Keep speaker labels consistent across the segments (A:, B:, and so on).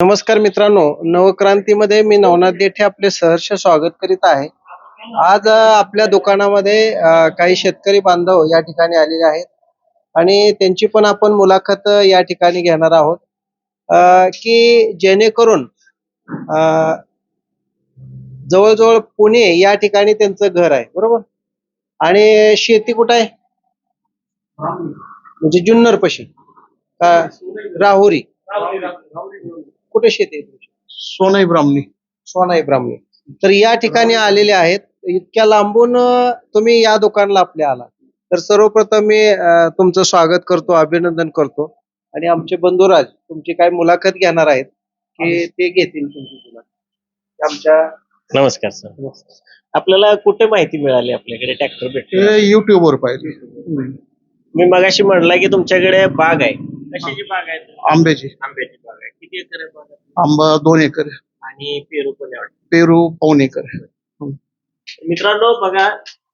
A: नमस्कार मित्रांनो नवक्रांतीमध्ये मी नवनाथ देठे आपले सहर्ष स्वागत करीत आहे. आज आपल्या दुकानामध्ये काही शेतकरी बांधव या ठिकाणी आलेले आहेत. आणि त्यांची पण आपण मुलाखत या ठिकाणी घेणार आहोत. की जेणेकरून जवळजवळ पुणे या ठिकाणी त्यांचं घर आहे बरोबर? आणि शेती कुठं आहे? म्हणजे जुन्नर पशी राहुरी. कुठे शेती आहे तुमची?
B: सोनाई ब्राह्मणी.
A: सोनाई ब्राह्मणी. तर या ठिकाणी आलेले आहेत. इतक्या लांबून अं, तुम्ही या दुकानला आपल्या आला तर सर्वप्रथम मी अं, तुमचं स्वागत करतो अभिनंदन करतो. आणि आमचे बंधुराज तुमची काय मुलाखत घेणार आहेत की ते घेतील तुमची मुलाखत. आमच्या
C: नमस्कार सर. आपल्याला कुठे माहिती मिळाली आपल्याकडे? ट्रॅक्टर भेटले.
B: ते युट्यूब वर पाहिजे
C: मी मगाशी म्हणला की तुमच्याकडे बाग आहे. कशाची बाग आहे
B: आंब्याची.
C: आंब्याची बाग आहे. किती एकर आहे बाग
B: आंबा दोन एकर.
C: आणि पेरू पण आहे वाटतं.
B: पेरू पाऊन एकर.
C: मित्रांनो बघा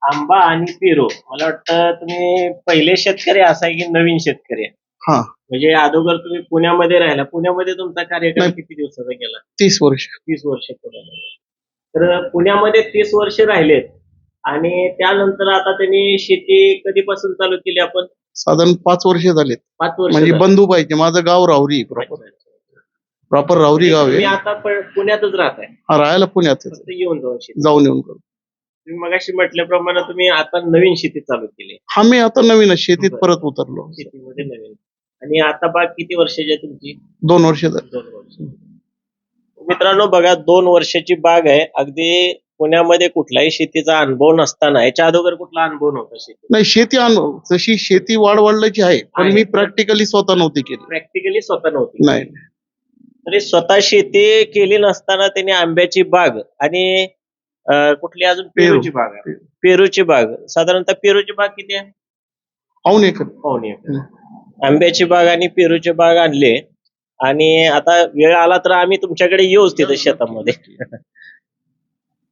C: आंबा आणि पेरू. मला वाटतं तुम्ही पहिले शेतकरी असाय की नवीन शेतकरी आहे.
B: हा.
C: म्हणजे अगोदर तुम्ही पुण्यामध्ये राहिला. पुण्यामध्ये तुमचा कार्यकाळ
B: नाही.
C: किती दिवसाचा गेला?
B: तीस वर्ष.
C: तीस वर्ष पुण्यामध्ये. तर पुण्यामध्ये तीस वर्ष राहिलेत. आणि त्यानंतर आता त्यांनी शेती कधीपासून चालू केली आपण?
B: साधारण पाच वर्ष झालेत.
C: पाच वर्ष
B: म्हणजे
C: झाली.
B: बंधू पाहिजे माझं गाव राहुरी प्रॉपर प्रॉपर राहुरी गाव
C: मी
B: आहे
C: आता प- पुण्यातच राहताय
B: हा, राहायला पुण्यात
C: फक्त येऊन जाऊन शेती.
B: जाऊन येऊन करू.
C: तुम्ही मगाशी म्हटल्याप्रमाणे तुम्ही आता नवीन शेती चालू केली.
B: हा मी आता नवीन शेतीत
C: बरं.
B: परत उतरलो.
C: शेतीमध्ये नवीन. आणि आता बाग किती वर्षाची आहे तुमची?
B: दोन वर्ष झाली.
C: दोन वर्ष. मित्रांनो बघा दोन वर्षाची बाग आहे. अगदी पुण्यामध्ये कुठलाही शेतीचा अनुभव नसताना याच्या अगोदर कुठला अनुभव नव्हता शेती
B: नाही शेती अनुभव जशी शेती वाढ वाढल्याची आहे पण. मी प्रॅक्टिकली स्वतः नव्हती केली.
C: प्रॅक्टिकली स्वतः नव्हती
B: नाही.
C: तरी स्वतः शेती केली नसताना त्यांनी आंब्याची बाग आणि अं, कुठली अजून
B: पेरू.
C: पेरूची बाग आहे. पेरूची बाग. साधारणतः पेरूची बाग किती आहे?
B: एकर.
C: पाहुणे आंब्याची बाग आणि पेरूची बाग आणले. आणि आता वेळ आला तर आम्ही तुमच्याकडे येऊच तिथे शेतामध्ये.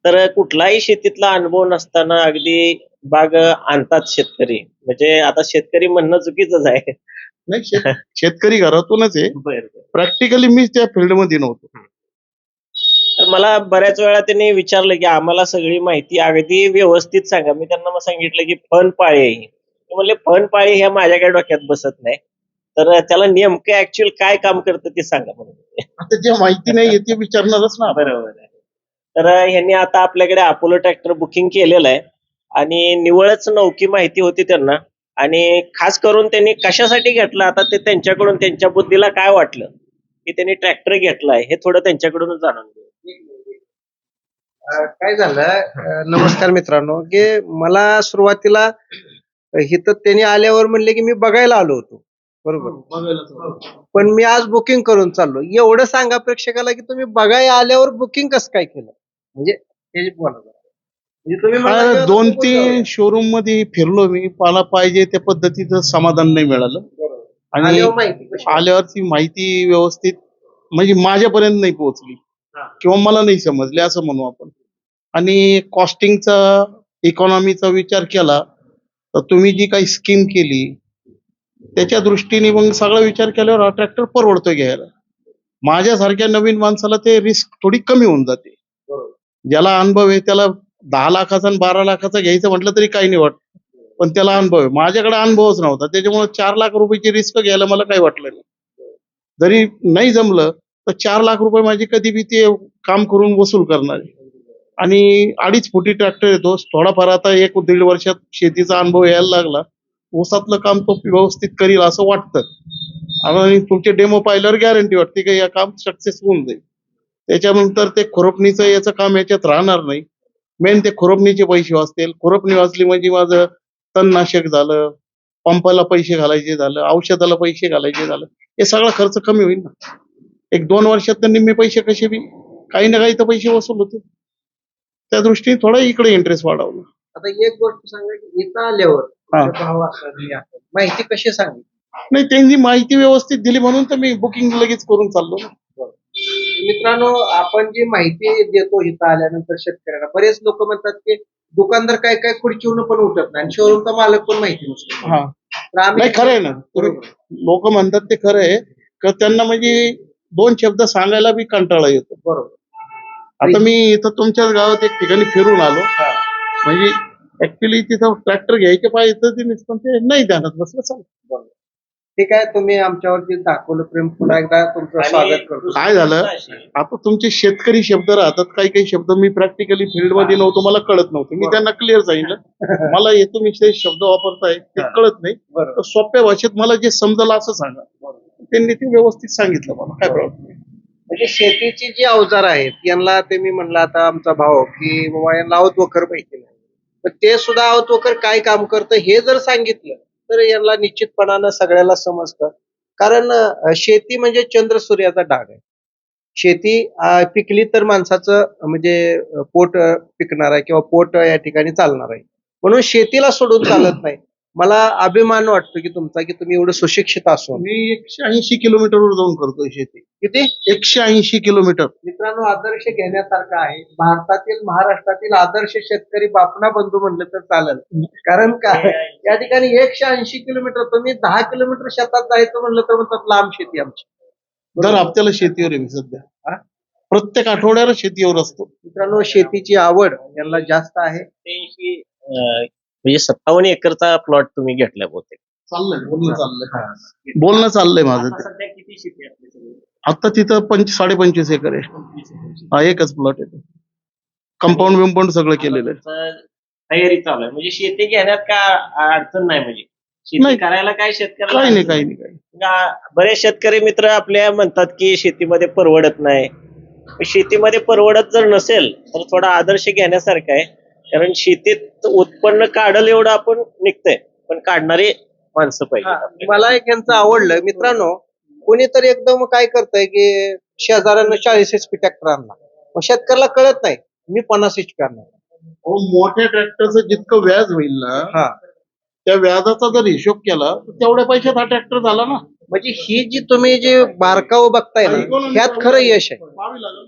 C: तर कुठलाही शेतीतला अनुभव नसताना अगदी बाग आणतात शेतकरी. म्हणजे आता शेतकरी म्हणणं चुकीचंच आहे.
B: नाही शेत- शेतकरी घरातूनच आहे.
C: बरं
B: प्रॅक्टिकली मी त्या फील्डमध्ये नव्हतो.
C: तर मला बऱ्याच वेळा त्यांनी विचारलं की आम्हाला सगळी माहिती अगदी व्यवस्थित सांगा. मी त्यांना मग सांगितलं की फन पाळी. आहे ही. ते म्हणले फन पाळी ह्या माझ्या काही डोक्यात बसत नाही. तर त्याला नेमकं ऍक्च्युअल काय काम करतं ते सांगा म्हणून.
B: आता जे माहिती नाही ते विचारणारच ना.
C: बरोबर आहे. तर ह्यांनी आता आपल्याकडे अपोलो ट्रॅक्टर बुकिंग केलेलं आहे. आणि निवळच नौकी माहिती होती त्यांना. आणि खास करून त्यांनी कशासाठी घेतलं आता ते त्यांच्याकडून त्यांच्या बुद्धीला काय वाटलं की त्यांनी ट्रॅक्टर घेतलाय हे थोडं त्यांच्याकडूनच जाणून घेऊ.
A: काय झालं? नमस्कार मित्रांनो. की मला सुरुवातीला इथं त्यांनी आल्यावर म्हणले की मी बघायला आलो होतो. बरोबर? पण मी आज बुकिंग करून चाललो. एवढं सांगा प्रेक्षकाला की तुम्ही बघायला आल्यावर बुकिंग कसं काय केलं? म्हणजे बोला जरा. म्हणजे तुम्ही
B: काय
A: म्हणाला
B: दोन तीन शोरूममध्ये फिरलो मी मला पाहिजे त्या पद्धतीचं समाधान नाही मिळालं
A: बरोबर.
B: आणि
A: आल्यावर माहिती कशी?
B: आल्यावरती माहिती व्यवस्थित म्हणजे माझ्यापर्यंत नाही पोहोचली
C: हा.
B: किंवा मला नाही समजले असं म्हणू आपण आणि कॉस्टिंगचा इकॉनॉमीचा विचार केला तर तुम्ही जी काही स्कीम केली त्याच्या दृष्टीने मग सगळा विचार केल्यावर हा ट्रॅक्टर परवडतोय घ्यायला माझ्यासारख्या नवीन माणसाला ते रिस्क थोडी कमी होऊन जाते. ज्याला अनुभव आहे त्याला दहा लाखाचा आणि बारा लाखाचा घ्यायचं म्हटलं तरी काही नाही वाटत. पण त्याला अनुभव आहे. माझ्याकडे अनुभवच नव्हता. त्याच्यामुळे चार लाख रुपयाची रिस्क घ्यायला मला काही वाटलं नाही. जरी नाही जमलं तर चार लाख रुपये माझी कधी बी ते काम करून वसूल करणार आणि अडीच फुटी ट्रॅक्टर येतो. थोडाफार आता एक दीड वर्षात शेतीचा अनुभव यायला लागला. ऊसातलं काम तो व्यवस्थित करील असं वाटतं. आणि तुमचे डेमो पाहिल्यावर गॅरंटी वाटते की या काम सक्सेस होऊन जाईल. त्याच्यानंतर ते खुरपणीचं याचं काम याच्यात राहणार नाही. मेन ते खुरपणीचे पैसे वाचतील. खुरपणी वाचली म्हणजे माझं तणनाशक झालं पंपाला पैसे घालायचे झालं औषधाला पैसे घालायचे झालं. हे सगळा खर्च कमी होईल ना. एक दोन वर्षात तर निम्मे पैसे कसे बी काही ना काही तर पैसे वसूल होते त्या दृष्टीने थोडा इकडे इंटरेस्ट वाढवला
A: आता एक गोष्ट सांगा की इथं आल्यावर. माहिती कशी सांगितली
B: नाही त्यांनी माहिती व्यवस्थित दिली म्हणून तर मी बुकिंग लगेच करून चाललो ना.
A: मित्रांनो आपण जी माहिती देतो इथं आल्यानंतर शेतकऱ्यांना बरेच लोक म्हणतात की दुकानदार काय काय खुर्चीवरून पण उठत नाही आणि शोरूमचा मालक पण माहिती नसतो.
B: हा.
A: तर आम्ही
B: नाही खरं आहे ना. लोक म्हणतात ते खरं आहे का त्यांना म्हणजे दोन शब्द सांगायला बी कंटाळा येतो.
A: बरोबर.
B: आता मी इथं तुमच्याच गावात एक ठिकाणी फिरून आलो. म्हणजे ऍक्च्युली तिथं ट्रॅक्टर घ्यायचे पाहिजे तर ते नाही ध्यानात बसलं चालतं.
A: ठीक आहे तुम्ही आमच्यावरती दाखवलं प्रेम. पुन्हा एकदा तुमचं स्वागत करतो.
B: काय झालं? आता तुमचे शेतकरी शब्द राहतात काही काही शब्द मी प्रॅक्टिकली फील्डमध्ये नव्हतो मला कळत नव्हतं. मी त्यांना क्लिअर सांगितलं. मला हे तुम्ही जे शब्द वापरताय ते. कळत नाही. तर सोप्या भाषेत मला जे समजलं असं सांगा. त्यांनी ते व्यवस्थित सांगितलं मला. काय प्रॉब्लेम नाही.
A: म्हणजे शेतीची जी अवजार आहेत यांना ते मी म्हणलं आता आमचा भाऊ की बाबा यांना आवत वखर पैकी नाही. तर ते सुद्धा आवत वखर काय काम करतं हे जर सांगितलं तर यांना निश्चितपणानं सगळ्याला समजतं. कारण शेती म्हणजे चंद्र सूर्याचा डाग आहे. शेती पिकली तर माणसाचं म्हणजे पोट पिकणार आहे किंवा पोट या ठिकाणी चालणार आहे. म्हणून शेतीला सोडून चालत नाही. मला अभिमान वाटतो की तुमचा की तुम्ही एवढं सुशिक्षित असून.
B: मी एकशे ऐंशी किलोमीटरवर जाऊन करतोय शेती.
A: किती?
B: एकशे ऐंशी किलोमीटर.
A: मित्रांनो आदर्श घेण्यासारखा आहे. भारतातील महाराष्ट्रातील आदर्श शेतकरी बापना बंधू म्हणलं तर चालेल. कारण काय या ठिकाणी एकशे ऐंशी किलोमीटर तुम्ही दहा किलोमीटर शेतात जायचं म्हणलं तर म्हणतात लांब शेती आमची.
B: दर हप्त्याला शेतीवर आहे मी सध्या? प्रत्येक आठवड्याला शेतीवर असतो.
A: मित्रांनो शेतीची आवड यांना जास्त आहे.
C: म्हणजे सत्तावन्न एकरचा प्लॉट तुम्ही घेतला बहुतेक.
B: चाललंय बोलणं चाललंय. बोलणं चाललंय माझं.
C: सध्या किती शेती आहे आपल्याकडे?
B: आता तिथं पंच साडेपंचवीस एकर आहे. हा एकच प्लॉट आहे. कंपाऊंड बिंपाऊंड सगळं केलेलं आहे.
C: तयारी चालू आहे. म्हणजे शेती घेण्यात का अडचण नाही म्हणजे? शेती
B: नाही.
C: करायला काय शेतकऱ्याला
B: काही नाही काही नाही काही नाही.
C: का- बरेच शेतकरी मित्र आपल्या म्हणतात की शेतीमध्ये परवडत नाही. शेतीमध्ये परवडत जर नसेल तर थोडा आदर्श घेण्यासारखा आहे. कारण शेतीत उत्पन्न काढल एवढं आपण निघतंय पण काढणारी माणसं पाहिजे
A: मला एक यांचं आवडलं. मित्रांनो कोणीतरी एकदम काय करतंय की शेजाऱ्यांना चाळीस एच पी ट्रॅक्टर आणला. मग शेतकऱ्याला कळत नाही मी पन्नास एच पी आणणार.
B: मोठ्या ट्रॅक्टरचं जितकं व्याज होईल ना
A: हा.
B: त्या व्याजाचा जर हिशोब केला तर तेवढ्या पैशात हा ट्रॅक्टर झाला ना.
A: म्हणजे ही जी तुम्ही जे बारकाव बघताय ना ह्यात खरं यश आहे.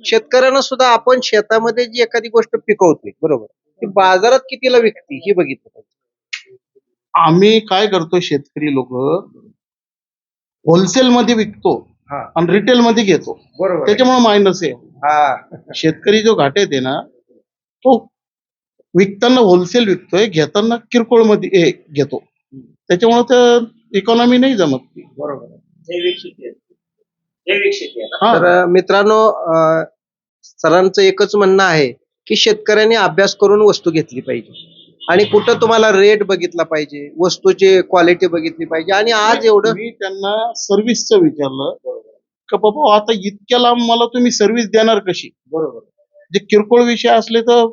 A: शेतकऱ्यांना सुद्धा आपण शेतामध्ये जी एखादी गोष्ट पिकवतोय बरोबर. ती बाजारात कितीला विकती ही बघितलं पाहिजे.
B: आम्ही काय करतो शेतकरी लोक? होलसेल मध्ये विकतो
A: हा.
B: आणि रिटेल मध्ये घेतो.
A: बरोबर.
B: त्याच्यामुळे मायनस आहे.
A: हा.
B: शेतकरी जो घाट्यात आहे ना तो विकताना होलसेल विकतोय घेताना किरकोळमध्ये हे घेतो. त्याच्यामुळे तर इकॉनॉमी नाही जमत. ती.
A: बरोबर.
B: हा.
A: मित्रांनो सरांचं एकच म्हणणं आहे की शेतकऱ्यांनी अभ्यास करून वस्तू घेतली पाहिजे. आणि कुठं तुम्हाला रेट बघितला पाहिजे वस्तूची क्वालिटी बघितली पाहिजे. आणि आज एवढं
B: मी त्यांना सर्व्हिसचं विचारलं. का बाबा आता इतक्या लांब मला तुम्ही सर्व्हिस देणार कशी?
A: बरोबर.
B: जे किरकोळ विषय असले तर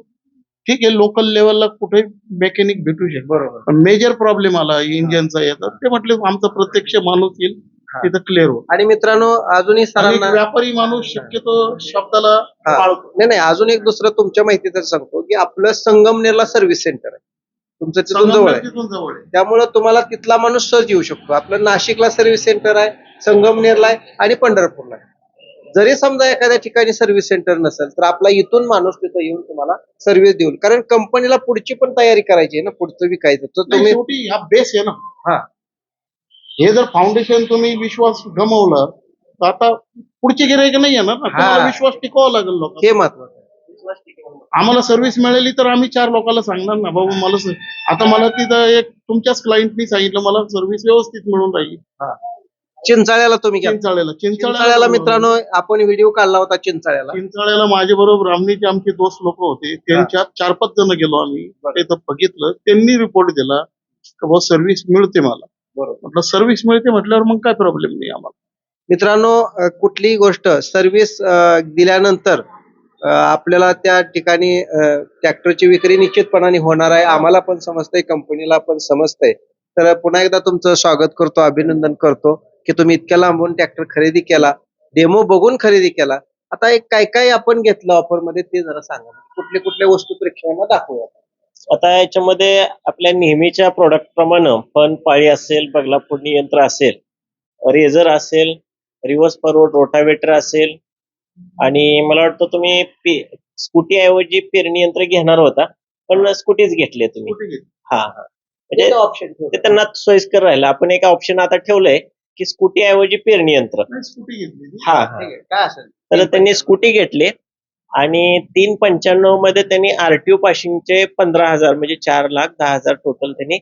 B: ठीक आहे लोकल लेवलला कुठे मेकॅनिक भेटू शकतो.
A: बरोबर.
B: मेजर प्रॉब्लेम आला इंजिनचा येतात ते म्हटले आमचा प्रत्यक्ष माणूस येईल. तिथं क्लिअर होईल
A: आणि मित्रांनो अजूनही
B: आणि
A: सरांना
B: व्यापारी माणूस शक्यतो शब्दाला
A: हा.
B: पाळतो.
A: नाही नाही अजून एक दुसरं तुमच्या माहितीचं सांगतो की आपलं संगमनेरला सर्व्हिस सेंटर आहे. तुमचं तिथून जवळ आहे.
B: तिथून जवळ आहे.
A: त्यामुळं तुम्हाला तिथला माणूस सहज येऊ शकतो. आपलं नाशिकला सर्व्हिस सेंटर आहे संगमनेरला आहे आणि पंढरपूरला आहे. जरी समजा एखाद्या ठिकाणी सर्व्हिस सेंटर नसेल तर आपला इथून माणूस तिथं येऊन तुम्हाला सर्व्हिस देऊन कारण कंपनीला पुढची पण तयारी करायची आहे ना पुढचं विकायचं. तर
B: नाही,
A: तुम्ही
B: शेवटी हा बेस आहे ना.
A: हा.
B: हे जर फाउंडेशन तुम्ही विश्वास गमावला तर आता पुढचे गिरायक नाही येणार ना तुम्हाला विश्वास टिकवावा लागेल लोक
A: हे महत्वाचं आहे.
B: आम्हाला सर्व्हिस मिळाली तर आम्ही चार लोकांना सांगणार ना बाबा मला स- आता मला तिथं एक तुमच्याच क्लायंटनी सांगितलं मला सर्व्हिस व्यवस्थित मिळून राहील.
A: हा. चिंचाळ्याला तुम्ही
B: चिंचाळ्याला.
A: चिंचाळ्याला मित्रांनो आपण व्हिडिओ काढला होता चिंचाळ्याला.
B: चिंचाळ्याला माझ्या बरोबर ब्राह्मणीचे आमचे दोस्त लोक होते. त्यांच्या चार पाच जण गेलो आम्ही. तिथं बघितलं. त्यांनी रिपोर्ट दिला की बाबा सर्व्हिस मिळते मला. म्हटलं सर्व्हिस मिळते म्हटल्यावर मग काय प्रॉब्लेम नाही आम्हाला.
A: मित्रांनो अ, कुठलीही गोष्ट सर्व्हिस दिल्यानंतर अ, आपल्याला त्या ठिकाणी ट्रॅक्टरची विक्री निश्चितपणाने होणार आहे. आम्हाला पण समजतंय कंपनीला पण समजतंय. तर पुन्हा एकदा तुमचं स्वागत करतो अभिनंदन करतो की तुम्ही इतक्या लांबून ट्रॅक्टर खरेदी केला डेमो बघून खरेदी केला. आता एक काय काय आपण घेतलं ऑफरमध्ये ते जरा सांगा. कुठले कुठल्या वस्तू प्रेक्षकांना दाखवूया.
C: आता याच्यामध्ये आपल्या नेहमीच्या प्रोडक्ट प्रमाणे फन पाळी असेल बगला फोडणी यंत्र असेल रेझर असेल रिव्हर्स फॉरवर्ड रोटावेटर असेल आणि मला वाटतं तुम्ही स्कूटी ऐवजी पेरणी यंत्र घेणार होता पण स्कूटीच घेतले तुम्ही? हा हा. म्हणजे
A: ऑप्शन
C: ते त्यांना सोयीस्कर राहिलं. आपण एक ऑप्शन आता ठेवलंय की स्कूटी ऐवजी पेरणी यंत्र.
B: स्कूटी घेतली
C: हा
A: ठीक आहे, काय असेल?
C: तर त्यांनी स्कूटी घेतली. आणि तीन पंच्याण्णवमध्ये त्यांनी आरटीओ पाशिंगचे पंधरा हजार म्हणजे चार लाख दहा हजार टोटल त्यांनी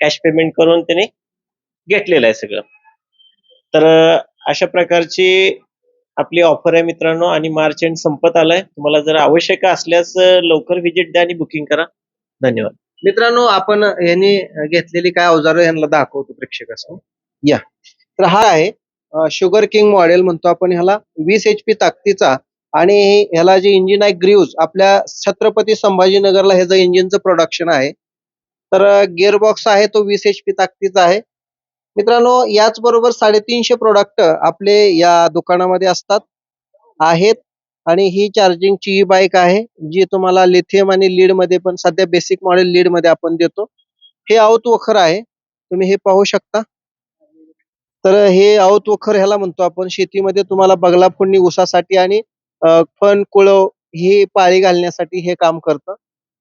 C: कॅश पेमेंट करून त्यांनी घेतलेलं आहे सगळं. तर अशा प्रकारची आपली ऑफर आहे मित्रांनो आणि मार्च एंड संपत आलाय. तुम्हाला जर आवश्यक असल्यास लवकर व्हिजिट द्या आणि बुकिंग करा. धन्यवाद.
A: मित्रांनो आपण यांनी घेतलेली काय अवजार यांना दाखवतो प्रेक्षकांना या. तर हा आहे शुगर किंग मॉडेल म्हणतो आपण ह्याला. वीस एच पी ताकदीचा आणि ह्याला जे इंजिन आहे ग्रीव्ज आपल्या छत्रपती संभाजीनगरला ह्याचं इंजिनचं प्रोडक्शन आहे. तर गिअर बॉक्स आहे तो वीस एच पी ताकदीचा आहे. मित्रांनो याच बरोबर साडेतीनशे प्रोडक्ट आपले या दुकानामध्ये असतात आहेत. आणि ही चार्जिंगची ही बाईक आहे जी तुम्हाला लिथियम आणि लीडमध्ये पण सध्या बेसिक मॉडेल लीडमध्ये आपण देतो. हे आऊत वखर आहे तुम्ही हे पाहू शकता. तर हे आऊत वखर ह्याला म्हणतो आपण शेतीमध्ये तुम्हाला बगला फोडणी ऊसासाठी आणि फण कुळव ही पाळी घालण्यासाठी हे काम करतं.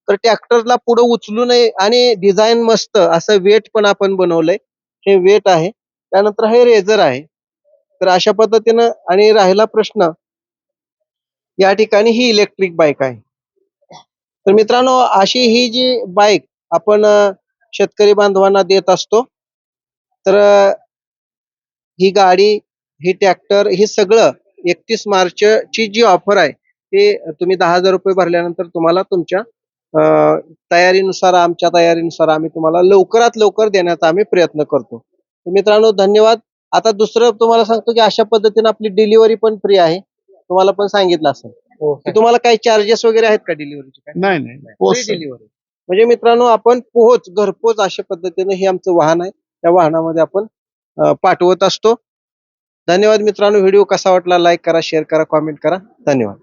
A: तर ट्रॅक्टरला पुढे उचलू नये आणि डिझाईन मस्त असं वेट पण आपण बनवलंय. हे वेट आहे. त्यानंतर हे रेझर आहे. तर अशा पद्धतीनं आणि राहिला प्रश्न या ठिकाणी ही इलेक्ट्रिक बाईक आहे. तर मित्रांनो अशी ही जी बाईक आपण शेतकरी बांधवांना देत असतो तर ही गाडी ही ट्रॅक्टर हे सगळं एकतीस मार्च ची जी ऑफर आहे ते तुम्ही दहा हजार रुपये भरल्यानंतर तुम्हाला तुमच्या तयारीनुसार आमच्या तयारीनुसार आम्ही तुम्हाला लवकरात लवकर देण्याचा आम्ही प्रयत्न करतो. तर मित्रांनो धन्यवाद. आता दुसरं तुम्हाला सांगतो की अशा पद्धतीने आपली डिलिव्हरी पण फ्री आहे. तुम्हाला पण सांगितलं असेल. की तुम्हाला काही चार्जेस वगैरे आहेत का डिलिव्हरीचे
B: नाही नाही
A: डिलिव्हरी म्हणजे मित्रांनो आपण पोहोच घरपोच अशा पद्धतीने हे आमचं वाहन आहे. त्या वाहनामध्ये आपण पाठवत असतो. धन्यवाद मित्रांनो. व्हिडिओ कसा वाटला लाईक करा शेअर करा कॉमेंट करा. धन्यवाद.